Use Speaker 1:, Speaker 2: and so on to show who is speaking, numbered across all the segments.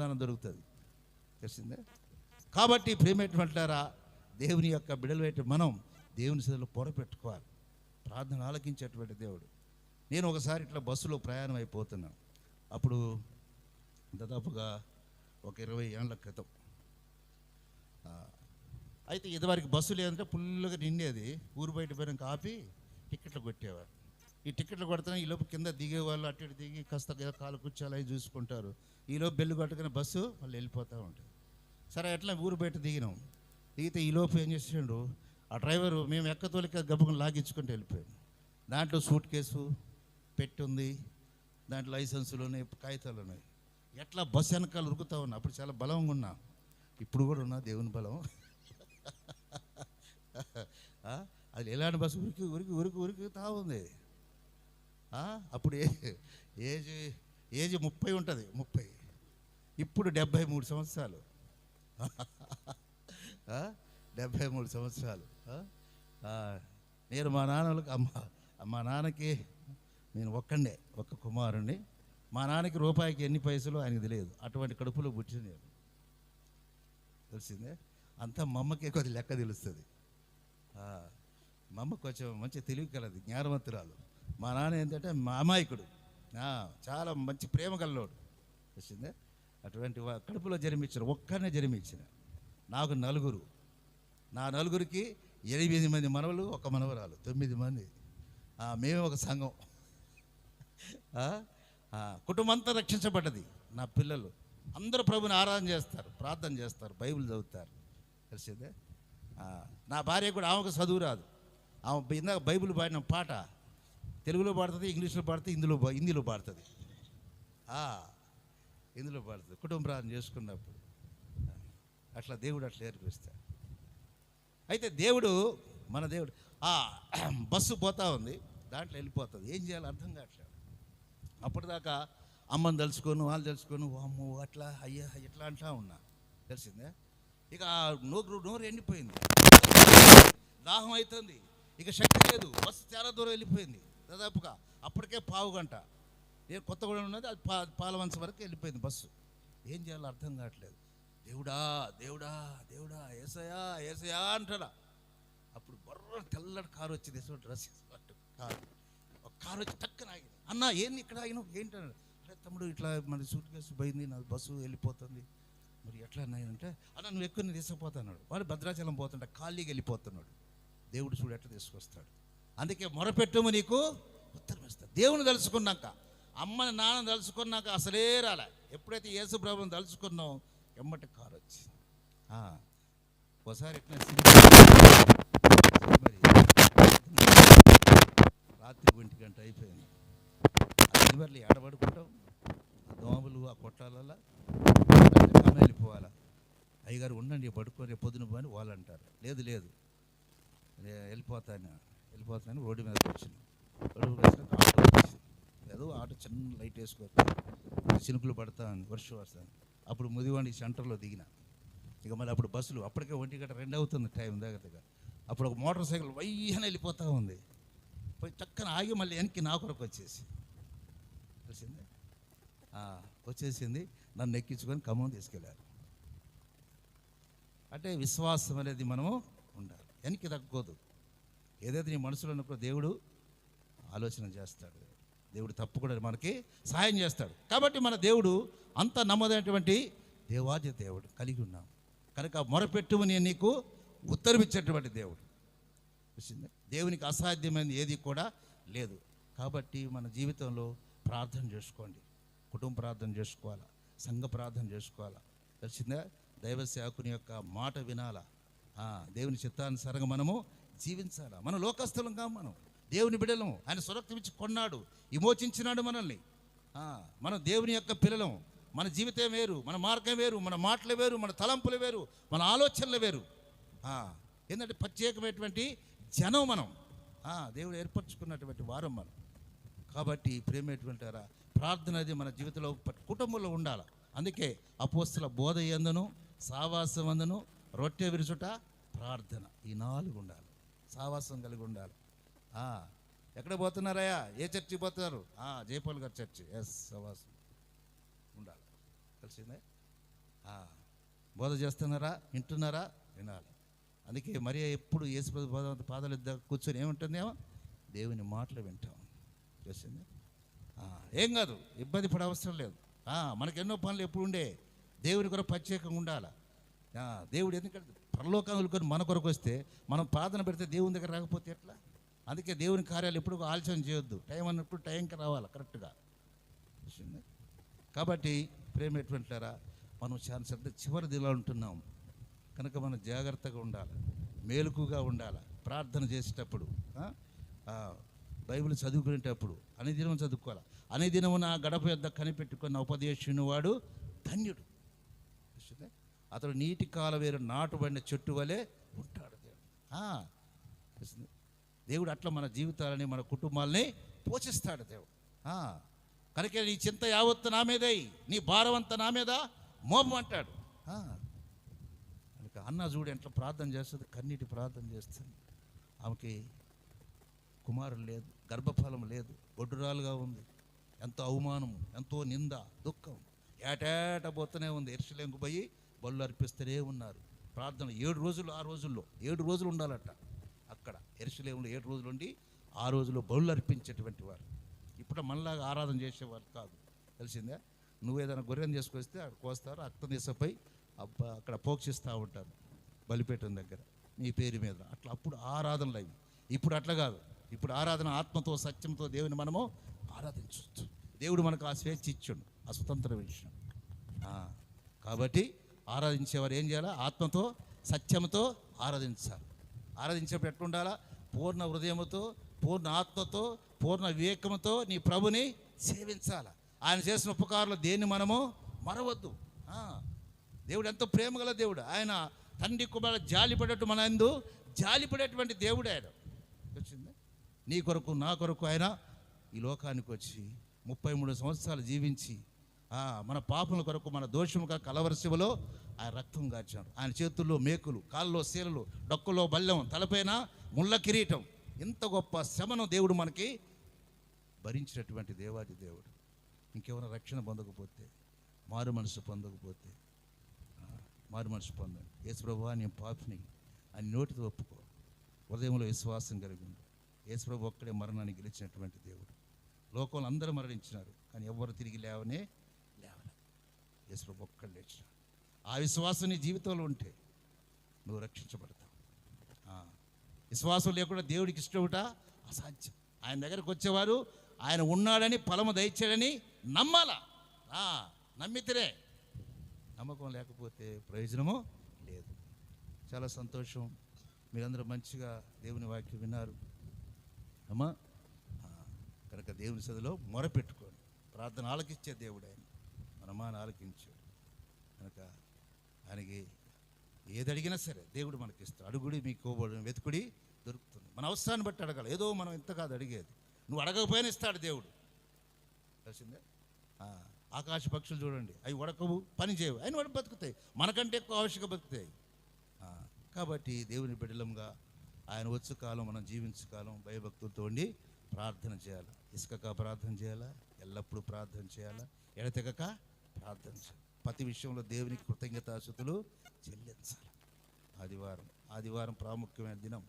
Speaker 1: సమాధానం దొరుకుతుంది. తెలిసిందే? కాబట్టి ప్రేమేటంటారా దేవుని యొక్క బిడలవేటి మనం దేవుని సేవలో పొరపెట్టుకోవాలి ప్రార్థన ఆలకించేటువంటి దేవుడు. నేను ఒకసారి ఇట్లా బస్సులో ప్రయాణం అయిపోతున్నాను. అప్పుడు దాదాపుగా ఒక ఇరవై ఏళ్ళ క్రితం. అయితే ఇదివరకు బస్సు లేదంటే ఫుల్గా నిండేది. ఊరు బయట పోయినాక ఆపి టికెట్లు కొట్టేవారు. ఈ టికెట్లు కొడితే ఈ లోపు కింద దిగేవాళ్ళు అటు ఇటు దిగి కాస్త కాలు కూర్చోాలని చూసుకుంటారు. ఈలోపు బెల్లు కొట్టుకుని బస్సు వాళ్ళు వెళ్ళిపోతూ ఉంటుంది. సరే ఎట్లా? ఊరు బయట దిగినాం. దిగితే ఈలోపు ఏం చేసిండు? ఆ డ్రైవరు మేము ఎక్కతోలిక గబ్బుకుని లాగించుకుంటూ వెళ్ళిపోయాం దాంట్లో సూట్ కేసు పెట్టి ఉంది దాంట్లో లైసెన్సులు ఉన్నాయి కాగితాలు ఉన్నాయి. ఎట్లా బస్సు వెనకాల ఉరుకుతా ఉన్నా? అప్పుడు చాలా బలంగా ఉన్నా. ఇప్పుడు కూడా ఉన్నా దేవుని బలం. అది ఎలాంటి బస్సు? ఉరికి ఉరికి ఉరికి ఉరుకుతా ఉంది. అప్పుడు ఏజ్ ఏజ్ ముప్పై ఉంటుంది ముప్పై. ఇప్పుడు డెబ్భై మూడు సంవత్సరాలు. డెబ్భై మూడు సంవత్సరాలు. నేను మా నాన్నలకు అమ్మ మా నాన్నకి నేను ఒక్కండే ఒక్క కుమారుణ్ణి. మా నాన్నకి రూపాయికి ఎన్ని పైసలు ఆయనకు తెలియదు. అటువంటి కడుపులో పుట్టిన నేను. తెలిసిందే? అంతా మా అమ్మకే కొద్ది లెక్క తెలుస్తుంది. మా అమ్మ కొంచెం మంచి తెలివి కలది జ్ఞానవంతురాలు. మా నాన్న ఏంటంటే మా అమాయకుడు. చాలా మంచి ప్రేమ కల్లోడు తెలిసిందే? అటువంటి కడుపులో జన్మించిన ఒక్కనే జన్మించిన నాకు నలుగురు. నా నలుగురికి ఎనిమిది మంది మనవలు ఒక మనవరాలు తొమ్మిది మంది. మేము మేమే ఒక సంఘం. కుటుంబంతా కుటుంబం అంతా రక్షించబడ్డది. నా పిల్లలు. అందరూ ప్రభుని ఆరాధన చేస్తారు ప్రార్థన చేస్తారు బైబిల్ చదువుతారు. తెలిసిందే? నా భార్య కూడా ఆమెకు చదువు రాదు. ఆమె ఇందాక బైబిల్ పాడిన పాట. తెలుగులో పాడుతుంది ఇంగ్లీష్లో పాడుతుంది హిందీలో హిందీలో పాడుతుంది. ఇందులో పడుతుంది కుటుంబ ప్రార్థన చేసుకున్నప్పుడు. అట్లా దేవుడు అట్లా నేర్పిస్తాడు అయితే దేవుడు మన దేవుడు ఆ బస్సు పోతా ఉంది. దాంట్లో వెళ్ళిపోతుంది. ఏం చేయాలో అర్థం కావట్లేదు. అప్పటిదాకా అమ్మని తలుచుకొని వాళ్ళు తెలుసుకొని అమ్మో అట్లా అయ్యా ఇట్లా అంటా ఉన్నా. తెలిసిందే? ఇక నోరు నోరు ఎండిపోయింది. దాహం అవుతుంది ఇక శక్తి లేదు. బస్సు చాలా దూరం వెళ్ళిపోయింది. దాదాపుగా అప్పటికే పావు గంట. ఏ కొత్తగూడెం ఉన్నది అది పా పాలవంశ వరకు వెళ్ళిపోయింది బస్సు. ఏం చేయాలో అర్థం కావట్లేదు. దేవుడా దేవుడా దేవుడా ఏసయా ఏసయా అంటాడా. అప్పుడు బర్ర తెల్లటి కారు వచ్చింది ఎటువంటి డ్రెస్ వేసుకున్నట్టు కారు. ఒక కారు వచ్చి టక్కన ఆగింది. అన్న ఏంది ఇక్కడ ఆగినావు? ఏంటన్నాడు అరే తమ్ముడు ఇట్లా మన సూట్ కేసు పోయింది నా బస్సు వెళ్ళిపోతుంది. మరి ఎట్లా అన్నాయంటే అన్న నువ్వు ఎక్కువ తీసుకుపోతున్నాడు. వాడు భద్రాచలం పోతుంటే ఖాళీకి వెళ్ళిపోతున్నాడు. దేవుడు చూడు ఎట్లా తీసుకొస్తాడు. అందుకే మొరపెట్టుము నీకు ఉత్తరం ఇస్తాడు దేవుని తెలుసుకున్నాక అమ్మని నాన్న తలుచుకున్నాక అసలే రాలే. ఎప్పుడైతే యేసు ప్రభుని తలుచుకున్నావు ఎమ్మటి కారు వచ్చి ఒకసారి ఎట్లా మరి రాత్రి ఒంటి గంట అయిపోయింది. అది మళ్ళీ ఎడబడుకుంటాం దోమలు ఆ కొట్టాలలా వెళ్ళిపోవాలా? అయ్యగారు ఉండండి పడుకో రేపు పొద్దున పని వాళ్ళు అంటారు లేదు. లేదు వెళ్ళిపోతాను వెళ్ళిపోతాను రోడ్డు మీద వచ్చింది రోడ్డు మీద ఏదో ఆటో చిన్న లైట్ వేసుకోవచ్చు చినుకులు పడతాను వర్షం వస్తాను అప్పుడు ముదివాణి సెంటర్లో దిగిన. ఇక మళ్ళీ అప్పుడు బస్సులు అప్పటికే ఒంటి గంట రెండు అవుతుంది టైం దగ్గరగా అప్పుడు ఒక మోటార్ సైకిల్ వయ్యన వెళ్ళిపోతూ ఉంది. పోయి చక్కన ఆగి మళ్ళీ వెనక్కి నా కొరకు వచ్చేసి. తెలిసిందే? వచ్చేసింది. నన్ను ఎక్కించుకొని ఖమ్మం తీసుకెళ్ళారు అంటే విశ్వాసం అనేది మనము ఉండాలి. వెనక్కి తగ్గకూడదు ఏదైతే నీ మనసులో ఉన్నప్పుడు దేవుడు ఆలోచన చేస్తాడు. దేవుడు తప్పకుండా మనకి సహాయం చేస్తాడు. కాబట్టి మన దేవుడు అంత నమ్మదైనటువంటి దేవాది దేవుడు కలిగి ఉన్నాం. కనుక మొరపెట్టు నేను నీకు ఉత్తరమిచ్చేటువంటి దేవుడు. దేవునికి అసాధ్యమైనది ఏది కూడా లేదు. కాబట్టి మన జీవితంలో ప్రార్థన చేసుకోండి. కుటుంబ ప్రార్థన చేసుకోవాలా? సంఘ ప్రార్థన చేసుకోవాలా? తెలిసిందా దైవ సేవకుని యొక్క మాట వినాలా? దేవుని చిత్తానుసారంగా మనము జీవించాలా? మన లోకస్థలం కాదు మనం. దేవుని బిడలం. ఆయన సురక్తం ఇచ్చి కొన్నాడు. విమోచించినాడు మనల్ని. మనం దేవుని యొక్క పిల్లలం. మన జీవితం వేరు మన మార్గం వేరు మన మాటలు వేరు మన తలంపులు వేరు మన ఆలోచనలు వేరు. ఏంటంటే ప్రత్యేకమైనటువంటి జనం మనం. దేవుడు ఏర్పరచుకున్నటువంటి వారం మనం. కాబట్టి ప్రేమేటువంటి ప్రార్థన అది మన జీవితంలో కుటుంబంలో ఉండాలి. అందుకే అపోస్తుల బోధ ఎందును సావాసం అందును రొట్టె విరుచుట ప్రార్థన. ఈ నాలుగు ఉండాలి. సావాసం కలిగి ఉండాలి. ఎక్కడ పోతున్నారయ్యా? ఏ చర్చికి పోతున్నారు? జయపాల్ గారి చర్చి. ఎస్ సవాస్ ఉండాలి. తెలిసిందే? బోధ చేస్తున్నారా? వింటున్నారా? వినాలి. అందుకే మరి ఎప్పుడు యేసు ప్రభు పాదాలు కూర్చొని ఏముంటుందేమో దేవుని మాటలు వింటాం. తెలిసింది? ఏం కాదు ఇబ్బంది పడే అవసరం లేదు. మనకు ఎన్నో పనులు ఎప్పుడు ఉండే? దేవుని కొరకు ప్రత్యేకంగా ఉండాలి? దేవుడు ఎందుకంటే పరలోకాలు కొని మన కొరకు వస్తే మనం ప్రార్థన పెడితే దేవుని దగ్గర రాకపోతే ఎట్లా? అందుకే దేవుని కార్యాలు ఎప్పుడు ఆలోచన చేయొద్దు. టైం అన్నప్పుడు టైంకి రావాలి కరెక్ట్గా. కాబట్టి ప్రేమ ఎటువంటారా మనం చాలా శ్రద్ధ చివరి దిలా ఉంటున్నాం. కనుక మనం జాగ్రత్తగా ఉండాలి మేలుకుగా ఉండాలి ప్రార్థన చేసేటప్పుడు బైబిల్ చదువుకునేటప్పుడు అనే దినం చదువుకోవాలి. అనేదినము నా గడప యొద్ద కనిపెట్టుకున్న ఉపదేశుని వాడు ధన్యుడు. అతడు నీటి కాల వేరు నాటుబడిన చెట్టు వలె ఉంటాడు దేవుడు అట్లా మన జీవితాలని మన కుటుంబాలని పోషిస్తాడు దేవుడు. కనుక నీ చింత యావత్తు నా మీదై నీ భారం అంతా నా మీద? మోపం అంటాడు. కనుక అన్న చూడు ఎట్లా ప్రార్థన చేస్తుంది కన్నీటి ప్రార్థన చేస్తుంది. ఆమెకి కుమారుడు లేదు గర్భఫలం లేదు గొడ్డురాలుగా ఉంది. ఎంతో అవమానము ఎంతో నింద దుఃఖం. ఏటేట పోతూనే ఉంది. ఎర్షలేంకు పోయి బళ్ళు అర్పిస్తూనే ఉన్నారు. ప్రార్థన ఏడు రోజులు ఆ రోజుల్లో ఏడు రోజులు ఉండాలట. ఎరుసలేములు ఏడు రోజులు ఉండి ఆ రోజుల్లో బళ్ళు అర్పించేటువంటి వారు. ఇప్పుడు మనలాగా ఆరాధన చేసేవారు కాదు. తెలిసిందా? నువ్వు ఏదైనా గొర్రెను చేసుకొస్తే అక్కడ కోస్తారు రక్తం దిశపై అక్కడ పోక్షిస్తూ ఉంటారు బలిపేటం దగ్గర. నీ పేరు మీద. అట్లా అప్పుడు ఆరాధనలు అవి ఇప్పుడు అట్లా కాదు. ఇప్పుడు ఆరాధన ఆత్మతో సత్యంతో దేవుని మనము ఆరాధించవచ్చు దేవుడు మనకు ఆ స్వేచ్ఛ ఇచ్చాడు. ఆ స్వతంత్ర విషయం. కాబట్టి ఆరాధించేవారు ఏం చేయాలి? ఆత్మతో సత్యంతో ఆరాధించాలి. ఆరాధించేప్పుడు ఎట్లుండాలా పూర్ణ హృదయముతో పూర్ణ ఆత్మతో పూర్ణ వివేకముతో నీ ప్రభుని సేవించాలి? ఆయన చేసిన ఉపకారాలు దేన్ని మనము మరవద్దు. దేవుడు ఎంతో ప్రేమగల దేవుడు. ఆయన తండ్రి కుమార జాలిపడేట్టు మన ఎందు జాలిపడేటువంటి దేవుడు ఆయన. వచ్చింది? నీ కొరకు నా కొరకు ఆయన ఈ లోకానికి వచ్చి ముప్పై మూడు సంవత్సరాలు జీవించి మన పాపముల కొరకు మన దోషముగా కలవరసివలో ఆయన రక్తం గార్చాడు ఆయన చేతుల్లో మేకులు కాళ్ళలో శీలలు డొక్కలో బల్లెం తలపైన ముళ్ళ కిరీటం. ఇంత గొప్ప శ్రమను దేవుడు మనకి భరించినటువంటి దేవాది దేవుడు. ఇంకేమైనా రక్షణ పొందకపోతే మారు మనసు పొందకపోతే మారు మనసు పొందండి. యేసుప్రభు నేను పాపిని అని నోటితో ఒప్పుకో. హృదయంలో విశ్వాసం కలిగి ఉంది యేసుప్రభు ఒక్కడే మరణాన్ని గెలిచినటువంటి దేవుడు. లోకంలో అందరూ మరణించినారు కానీ ఎవ్వరు తిరిగి లేవనే యేసుప్రభు ఒక్కడు లేచినాడు ఆ విశ్వాసం నీ జీవితంలో ఉంటే నువ్వు రక్షించబడతావు. విశ్వాసం లేకుండా దేవుడికి ఇష్టముట అసాధ్యం. ఆయన దగ్గరకు వచ్చేవారు ఆయన ఉన్నాడని ఫలము దయచాడని నమ్మాలా? ఆ, నమ్మితేనే నమ్మకం లేకపోతే ప్రయోజనము లేదు. చాలా సంతోషం. మీరందరూ మంచిగా దేవుని వాక్యం విన్నారు. అమ్మా కనుక దేవుని సదిలో మొరపెట్టుకోండి ప్రార్థన ఆలకిచ్చే దేవుడు ఆయన. మన ఆలకించాడు కనుక ఆయనకి ఏది అడిగినా సరే దేవుడు మనకి ఇస్తాడు అడుగుడి మీకు కోబడి వెతుకుడి దొరుకుతుంది. మన అవసరాన్ని బట్టి అడగాలి. ఏదో మనం ఇంత కాదు అడిగేది. నువ్వు అడగకపోయినా ఇస్తాడు దేవుడు. తెలిసిందే? ఆకాశ పక్షులు చూడండి. అవి ఉడకవు పని చేయవు. అయిన వాడు బతుకుతాయి. మనకంటే ఎక్కువ ఆవశ్యక బతుకుతాయి. కాబట్టి దేవుని బిడ్డలంగా ఆయన వచ్చు కాలం మనం జీవించు కాలం భయభక్తులతో ఉండి ప్రార్థన చేయాలి. ఇసుకక ప్రార్థన చేయాలా? ఎల్లప్పుడూ ప్రార్థన చేయాలా? ఎడతెగక ప్రార్థన ప్రతి విషయంలో దేవునికి కృతజ్ఞతాశుతులు చెల్లించాలి ఆదివారం ఆదివారం ప్రాముఖ్యమైన దినం.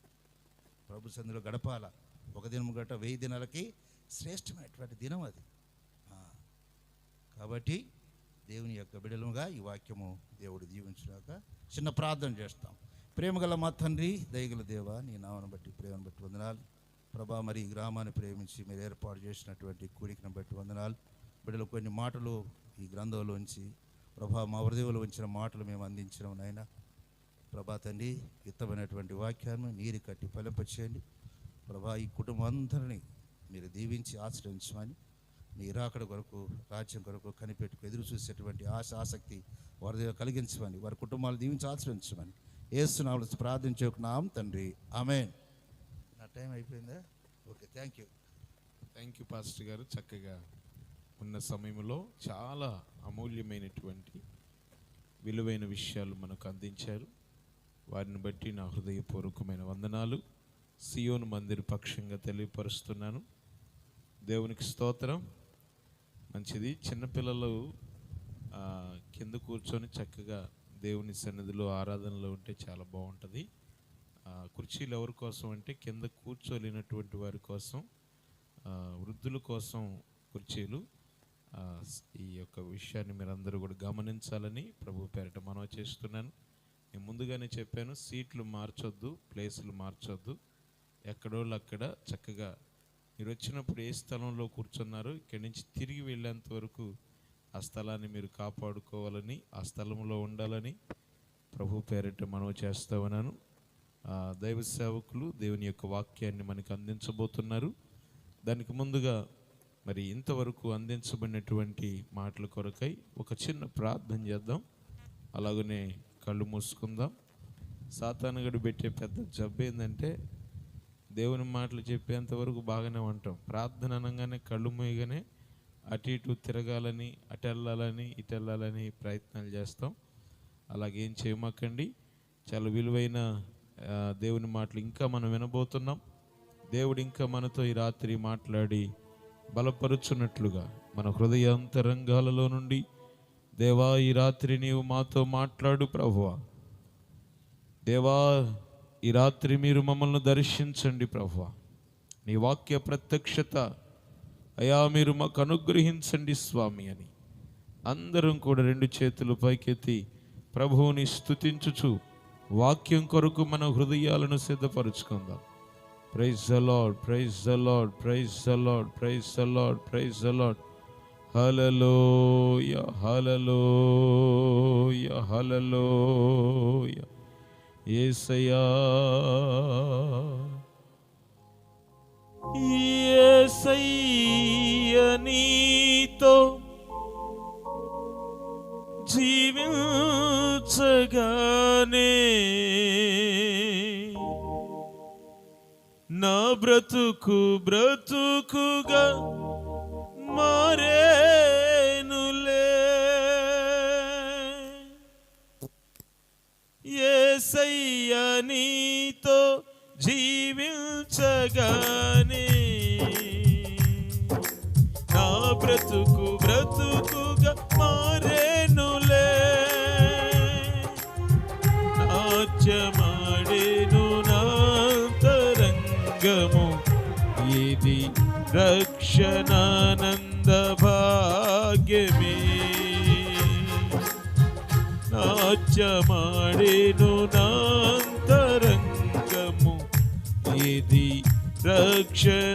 Speaker 1: ప్రభు సంధిలో గడపాల? ఒక దినం గట వెయ్యి దినాలకి శ్రేష్టమైనటువంటి దినం అది. కాబట్టి దేవుని యొక్క బిడలుగా ఈ వాక్యము దేవుడు దీవించినాక చిన్న ప్రార్థన చేస్తాం. ప్రేమగల మా తండ్రి దయగల దేవ నీ నామను బట్టి ప్రేమను బట్టి వందనాలు. ప్రభా మరి ఈ గ్రామాన్ని ప్రేమించి మీరు ఏర్పాటు చేసినటువంటి కూడికను బట్టి వందనాలు. బిడ్డలు కొన్ని మాటలు ఈ గ్రంథంలోంచి ప్రభా మా హృదయంలో ఉంచిన మాటలు మేము అందించినాం నాయన. ప్రభా తండ్రి యుద్ధమైనటువంటి వాక్యాన్ని నీరు కట్టి ఫలింపచేయండి ప్రభా ఈ కుటుంబం అందరినీ మీరు దీవించి ఆశ్రయించమని నీ రాకడ కొరకు రాజ్యం కొరకు కనిపెట్టుకు ఎదురు చూసేటువంటి ఆశ ఆసక్తి వారి దగ్గర కలిగించమని వారి కుటుంబాలు దీవించి ఆశ్రయించమని ఏస్తున్నాము ప్రార్థించుకున్నాం తండ్రి. ఆమె నా టైం అయిపోయిందా? Okay thank you.
Speaker 2: Thank you pastor గారు. చక్కగా ఉన్న సమయంలో చాలా అమూల్యమైనటువంటి విలువైన విషయాలు మనకు అందించారు. వారిని బట్టి నా హృదయపూర్వకమైన వందనాలు. సియోను మందిర్ పక్షంగా తెలియపరుస్తున్నాను. దేవునికి స్తోత్రం. మంచిది. చిన్నపిల్లలు కింద కూర్చొని చక్కగా దేవుని సన్నిధిలో ఆరాధనలో ఉంటే చాలా బాగుంటుంది. కుర్చీలు ఎవరి కోసం అంటే కింద కూర్చోలేనటువంటి వారి కోసం వృద్ధుల కోసం కుర్చీలు. ఈ యొక్క విషయాన్ని మీరందరూ కూడా గమనించాలని ప్రభు పేరిట మనవి చేస్తున్నాను. నేను ముందుగానే చెప్పాను సీట్లు మార్చొద్దు ప్లేసులు మార్చొద్దు. ఎక్కడోళ్ళు అక్కడ చక్కగా మీరు వచ్చినప్పుడు ఏ స్థలంలో కూర్చున్నారు ఇక్కడి నుంచి తిరిగి వెళ్ళేంత వరకు ఆ స్థలాన్ని మీరు కాపాడుకోవాలని ఆ స్థలంలో ఉండాలని ప్రభు పేరిట మనవి చేస్తా ఉన్నాను. దైవ సేవకులు దేవుని యొక్క వాక్యాన్ని మనకు అందించబోతున్నారు. దానికి ముందుగా మరి ఇంతవరకు అందించబడినటువంటి మాటల కొరకై ఒక చిన్న ప్రార్థన చేద్దాం. అలాగనే కళ్ళు మూసుకుందాం. సాతానగడు పెట్టే పెద్ద జబ్బు ఏంటంటే దేవుని మాటలు చెప్పేంతవరకు బాగానే ఉంటాం. ప్రార్థన అనగానే కళ్ళు మూయగానే అటు ఇటు తిరగాలని అటు వెళ్ళాలని ఇటు వెళ్ళాలని ప్రయత్నాలు చేస్తాం. అలాగేం చేయమాకండి. చాలా విలువైన దేవుని మాటలు ఇంకా మనం వినబోతున్నాం. దేవుడు ఇంకా మనతో ఈ రాత్రి మాట్లాడి బలపరుచున్నట్లుగా మన హృదయాంతరంగాలలో నుండి. దేవా ఈ రాత్రి నీవు మాతో మాట్లాడు ప్రభువ. దేవా ఈ రాత్రి మీరు మమ్మల్ని దర్శించండి ప్రభువ. నీ వాక్య ప్రత్యక్షత అయా మీరు మాకు అనుగ్రహించండి స్వామి అని. అందరం కూడా రెండు చేతులు పైకెత్తి ప్రభువుని స్థుతించుచు వాక్యం కొరకు మన హృదయాలను సిద్ధపరుచుకుందాం. praise the lord praise the lord praise the lord praise the lord praise the lord hallelujah hallelujah hallelujah ఏసయ్యా ఏసయ్య నీతో జీవించగానే నా బ్రతుకు బ్రతుకుగా మారేనులే. ఏసయ్య నీతో జీవించగానే నా బ్రతుకు బ్రతుకుగా మారేనులే. నాట్యం రక్షణానంద భాగ్యమే నాట్యమాడేను నాంతరంగము ఇది రక్షణ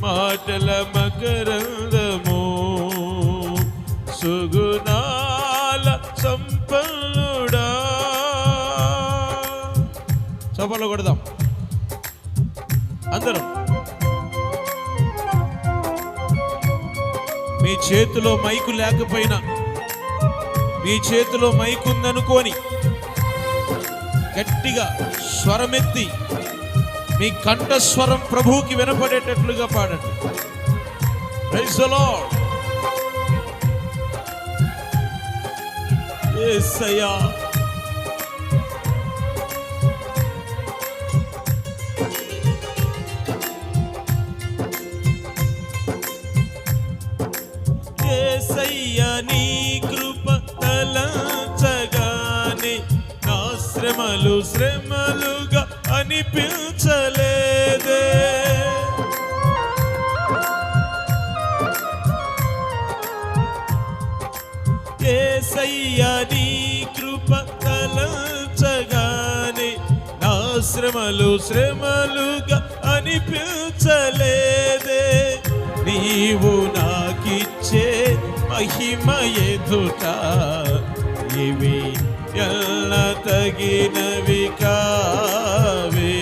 Speaker 2: మాటల మకరందము సుగుణాల సంపన్నుడా. చపలు కొడదాం. అందరం. మీ చేతిలో మైకు లేకపోయినా మీ చేతిలో మైకు ఉందనుకొని గట్టిగా స్వరమెత్తి మీ కంఠస్వరం ప్రభువుకి వినపడేటట్లుగా పాడండి ప్రైజ్ the Lord. యేసయ్యా నీ కృప తలంచగానే నా శ్రమలు శ్రమలుగా అనిపించ శ్రమలు శ్రమలుగా అనిపించలేదే. నీవు నాకిచ్చే మహిమ ఎదుట ఇవి ఎల్ల తగినవి కావే.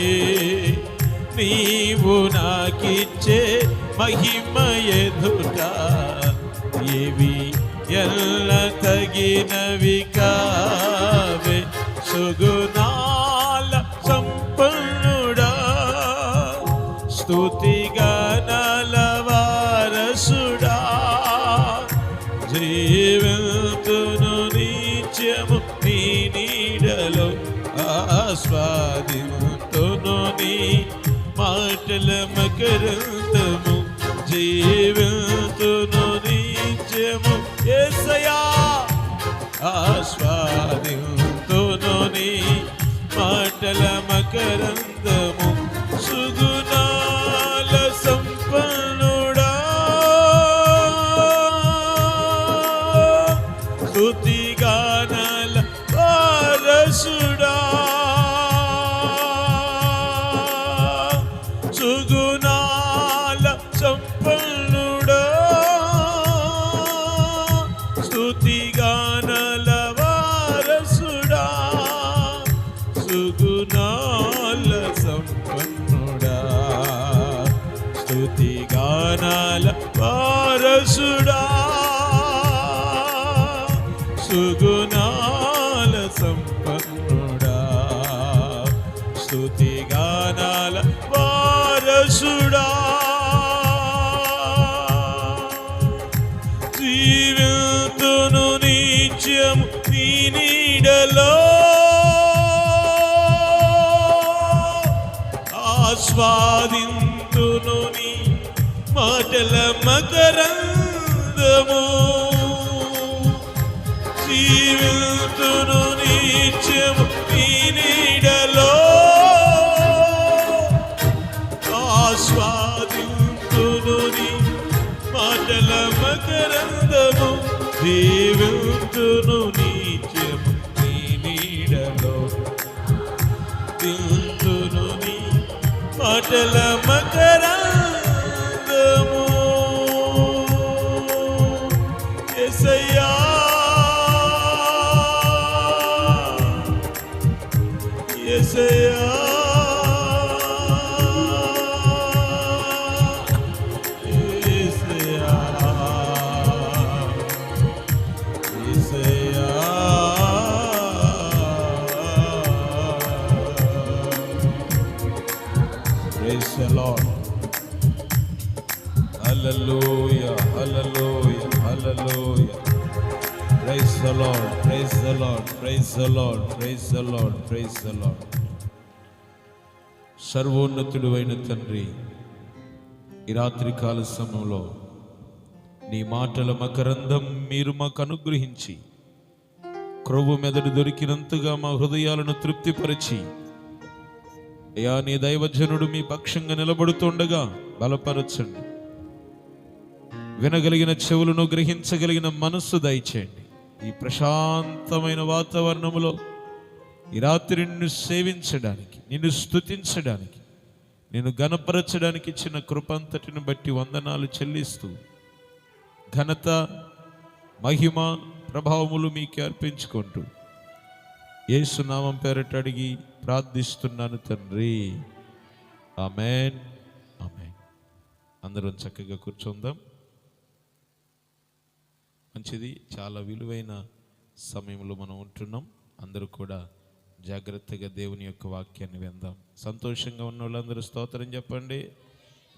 Speaker 2: నీవు నాకిచ్చే మహిమ ఎదుట ఇవి ఎల్ల తగినవి కావే. సుగుణ మకరందము జీవితును నిత్యము. ఏసయా ఆస్వాదింతును నీ మాటల మకరందము. సుగుణాల సంపన్నుడా. స్తుతిగానాల వారసుడా. సుగు మాటల మకరందము. జీవితును నీచము నీ నీడలో. ఆస్వాదింతును నీ మాటల మకరందము. జీవితును నీచము నీ నీడలో. దింతును నీ మాటల Lord, praise praise Lord, praise the సర్వోన్నతుడు అయిన తండ్రి ఈ రాత్రి కాల సమయంలో నీ మాటల మకరందం మీరు మాకు అనుగ్రహించి క్రొవ్వు మెదడు దొరికినంతగా మా హృదయాలను తృప్తిపరిచి అయ్యా నీ దైవజనుడు మీ పక్షంగా నిలబడుతుండగా బలపరచండి. వినగలిగిన చెవులను గ్రహించగలిగిన మనస్సు దయచేయండి. ఈ ప్రశాంతమైన వాతావరణంలో ఈ రాత్రి నిన్ను సేవించడానికి నిన్ను స్తుతించడానికి నిన్ను గణపరచడానికి ఇచ్చిన కృపంతటిని బట్టి వందనాలు చెల్లిస్తూ ఘనత మహిమ ప్రభావములు మీకే అర్పించుకుంటూ ఏసునామం పేరట అడిగి ప్రార్థిస్తున్నాను తండ్రి. ఆమెన్. ఆమెన్. అందరం చక్కగా కూర్చుందాం. మంచిది. చాలా విలువైన సమయంలో మనం ఉంటున్నాం. అందరూ కూడా జాగ్రత్తగా దేవుని యొక్క వాక్యాన్ని విందాం. సంతోషంగా ఉన్న వాళ్ళందరూ స్తోత్రం చెప్పండి.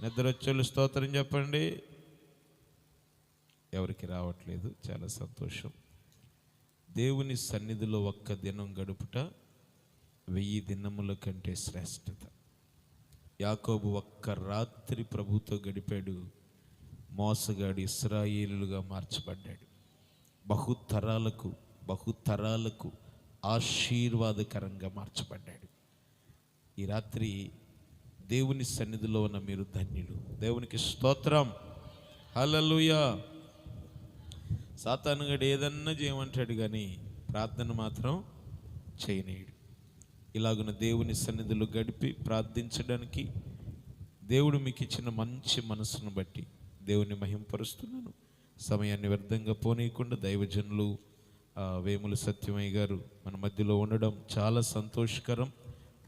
Speaker 2: నిద్ర స్తోత్రం చెప్పండి. ఎవరికి రావట్లేదు. చాలా సంతోషం. దేవుని సన్నిధిలో ఒక్క దినం గడుపుట వెయ్యి దినముల కంటే శ్రేష్టత. యాకోబు ఒక్క రాత్రి ప్రభుతో గడిపాడు. మోసగాడు ఇస్రాయేలుగా మార్చబడ్డాడు. బహుతరాలకు బహుతరాలకు ఆశీర్వాదకరంగా మార్చబడ్డాడు. ఈ రాత్రి దేవుని సన్నిధిలో ఉన్న మీరు ధన్యులు. దేవునికి స్తోత్రం. హల్లెలూయా. సాతానుగడు ఏదన్నా చేయమంటాడు కానీ ప్రార్థన మాత్రం చేయనీయుడు. ఇలాగున దేవుని సన్నిధిలో గడిపి ప్రార్థించడానికి దేవుడు మీకు ఇచ్చిన మంచి మనసును బట్టి దేవుని మహింపరుస్తున్నాను. సమయాన్ని వ్యర్థంగా పోనీయకుండా దైవజనులు వేముల సత్యమయ్య గారు మన మధ్యలో ఉండడం చాలా సంతోషకరం.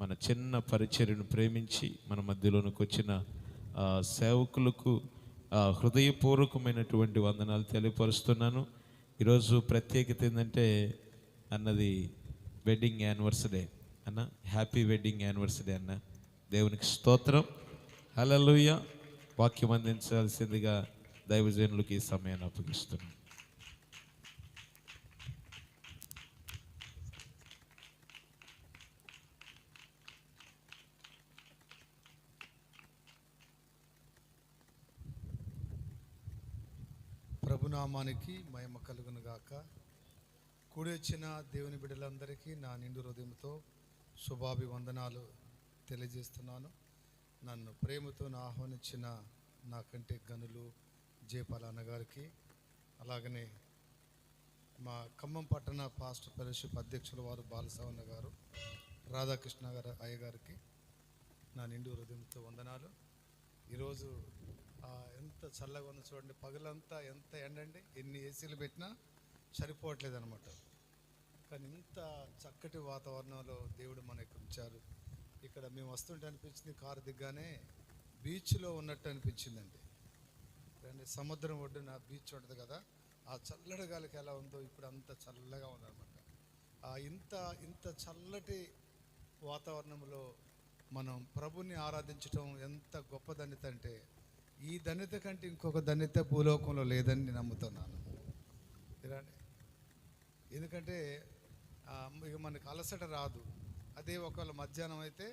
Speaker 2: మన చిన్న పరిచర్యను ప్రేమించి మన మధ్యలోనికి వచ్చిన సేవకులకు హృదయపూర్వకమైనటువంటి వందనాలు తెలియపరుస్తున్నాను. ఈరోజు ప్రత్యేకత ఏంటంటే అన్నది వెడ్డింగ్ యానివర్సరీ అన్న. హ్యాపీ వెడ్డింగ్ యానివర్సరీ అన్న. దేవునికి స్తోత్రం. హల్లెలూయ. వాక్యం అందించాల్సిందిగా దైవజనులకు ఈ సమయాన్ని అప్పగిస్తున్నాను
Speaker 3: ప్రభునామానికి మహిమ కలుగును గాక. కూడొచ్చిన దేవుని బిడ్డలందరికీ నా నిండు హృదయంతో శుభాభివందనాలు తెలియజేస్తున్నాను. నన్ను ప్రేమతో ఆహ్వానించిన నాకంటే గనులు జయపాల అన్నగారికి అలాగనే మా ఖమ్మం పట్టణ పాస్టర్ ఫెలోషిప్ అధ్యక్షుల వారు బాలసవన్న గారు రాధాకృష్ణ గారు అయ్యగారికి నా నిండు హృదయంతో వందనాలు. ఈరోజు ఎంత చల్లగా ఉందో చూడండి పగలంతా ఎంత ఎండండి ఎన్ని ఏసీలు పెట్టినా సరిపోవట్లేదు అనమాట కానీ ఇంత చక్కటి వాతావరణంలో దేవుడు మనకు ఉంచారు ఇక్కడ మేము వస్తుంటే అనిపించింది కారు దిగ్గానే బీచ్లో ఉన్నట్టు అనిపించిందండి. రండి సముద్రం ఒడ్డున బీచ్ ఉంటుంది కదా ఆ చల్లటి గాలికి ఎలా ఉందో ఇప్పుడు అంత చల్లగా ఉందన్నమాట. ఆ ఇంత ఇంత చల్లటి వాతావరణంలో మనం ప్రభుని ఆరాధించటం ఎంత గొప్ప ధన్యత అంటే ఈ ధన్యత కంటే ఇంకొక ధన్యత భూలోకంలో లేదని నేను నమ్ముతున్నాను. ఎందుకంటే ఇక మనకు అలసట రాదు. అదే ఒకవేళ మధ్యాహ్నం అయితే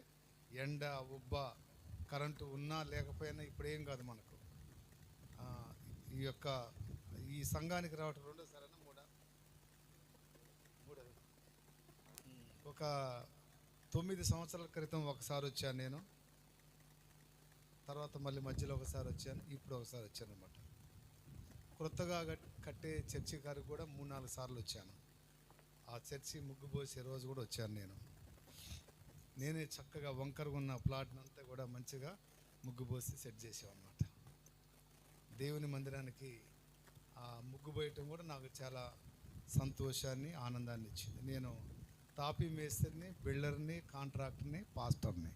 Speaker 3: ఎండ ఉబ్బ కరెంటు ఉన్నా లేకపోయినా ఇప్పుడు ఏం కాదు మనకు. ఈ యొక్క ఈ సంఘానికి రావటం రెండోసారైనా మూడా? మూడో ఉమ్, ఒక తొమ్మిది సంవత్సరాల క్రితం ఒకసారి వచ్చాను నేను. తర్వాత మళ్ళీ మధ్యలో ఒకసారి వచ్చాను ఇప్పుడు ఒకసారి వచ్చాను అనమాట క్రొత్తగా కట్- కట్టే చర్చి గారికి కూడా మూడు నాలుగు సార్లు వచ్చాను. ఆ చర్చి ముగ్గు పోసే రోజు కూడా వచ్చాను నేను. నేనే చక్కగా వంకరగా ఉన్న ప్లాట్ని అంతా కూడా మంచిగా ముగ్గు పోసి సెట్ చేసామన్నమాట దేవుని మందిరానికి ఆ ముగ్గు పోయటం కూడా నాకు చాలా సంతోషాన్ని ఆనందాన్ని ఇచ్చింది. నేను తాపీ మేస్త్రిని బిల్డర్ని కాంట్రాక్టర్ని పాస్టర్ని.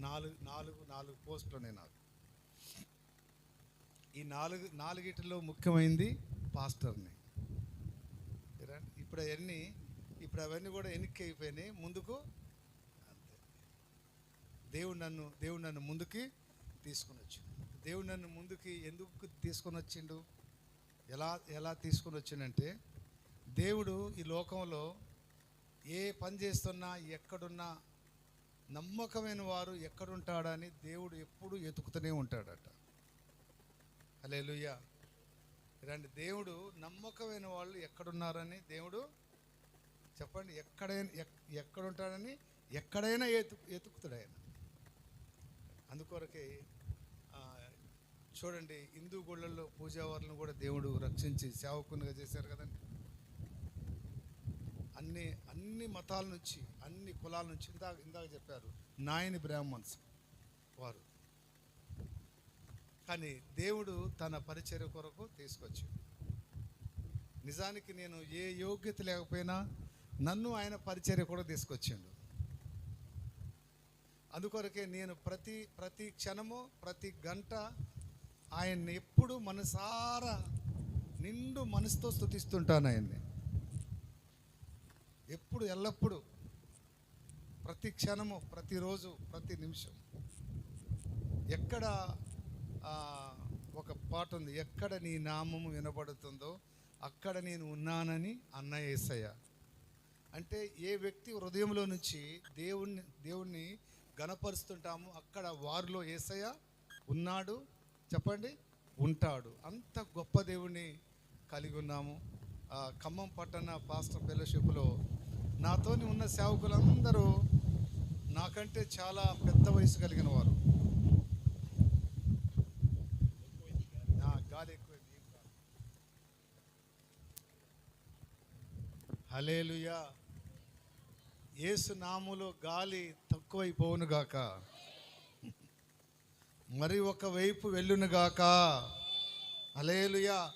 Speaker 3: నాలుగు నాలుగు నాలుగు పోస్టులు నాకు. ఈ నాలుగు నాలుగిటిలో ముఖ్యమైనది పాస్టర్ని. ఇప్పుడు అవన్నీ ఇప్పుడు అవన్నీ కూడా వెనక్కి అయిపోయినాయి. ముందుకు అంతే. దేవుడు నన్ను దేవుడు నన్ను ముందుకి తీసుకుని వచ్చి దేవుడు నన్ను ముందుకి ఎందుకు తీసుకొని వచ్చిండు ఎలా ఎలా తీసుకొని వచ్చిండంటే దేవుడు ఈ లోకంలో ఏ పని చేస్తున్నా ఎక్కడున్నా నమ్మకమైన వారు ఎక్కడుంటాడని దేవుడు ఎప్పుడు ఎతుకుతూనే ఉంటాడట. అలేలుయ్యా రండి దేవుడు నమ్మకమైన వాళ్ళు ఎక్కడున్నారని దేవుడు చెప్పండి ఎక్కడైనా ఎక్- ఎక్కడుంటాడని ఎక్కడైనా ఎతు ఎతుకుతాడు ఆయన అందుకొరకే చూడండి హిందూ గుళ్ళల్లో పూజావారులను కూడా దేవుడు రక్షించి సేవకునిగా చేశారు కదండి. అన్ని అన్ని మతాల నుంచి అన్ని కులాల నుంచి ఇందాక ఇందాక చెప్పారు నాయని బ్రాహ్మణ్స్ వారు. కానీ దేవుడు తన పరిచర్య కొరకు తీసుకొచ్చి నిజానికి నేను ఏ యోగ్యత లేకపోయినా నన్ను ఆయన పరిచర్య కూడా తీసుకొచ్చిండు. అందుకొరకే నేను ప్రతి ప్రతి క్షణము ప్రతి గంట ఆయన్ని ఎప్పుడు మనసారా నిండు మనసుతో స్థుతిస్తుంటాను ఆయన్ని. ఎప్పుడు ఎల్లప్పుడూ ప్రతి క్షణము ప్రతిరోజు ప్రతి నిమిషం. ఎక్కడ ఒక పాట ఉంది ఎక్కడ నీ నామము వినబడుతుందో అక్కడ నేను ఉన్నానని అన్న యేసయ్య అంటే ఏ వ్యక్తి హృదయంలో నుంచి దేవుణ్ణి దేవుణ్ణి గణపరుస్తుంటామో అక్కడ వారిలో యేసయ్య ఉన్నాడు. చెప్పండి? ఉంటాడు. అంత గొప్ప దేవుణ్ణి కలిగి ఉన్నాము. ఖమ్మం పట్టణ పాస్టర్ ఫెలోషిప్లో నాతోని ఉన్న సేవకులందరూ నాకంటే చాలా పెద్ద వయసు కలిగిన వారు. గాలి ఎక్కువ హలేలుయా ఏసు నాములో గాలి తక్కువైపోవును గాక. మరి ఒకవైపు వెళ్ళునుగాక వెళ్ళును గాక.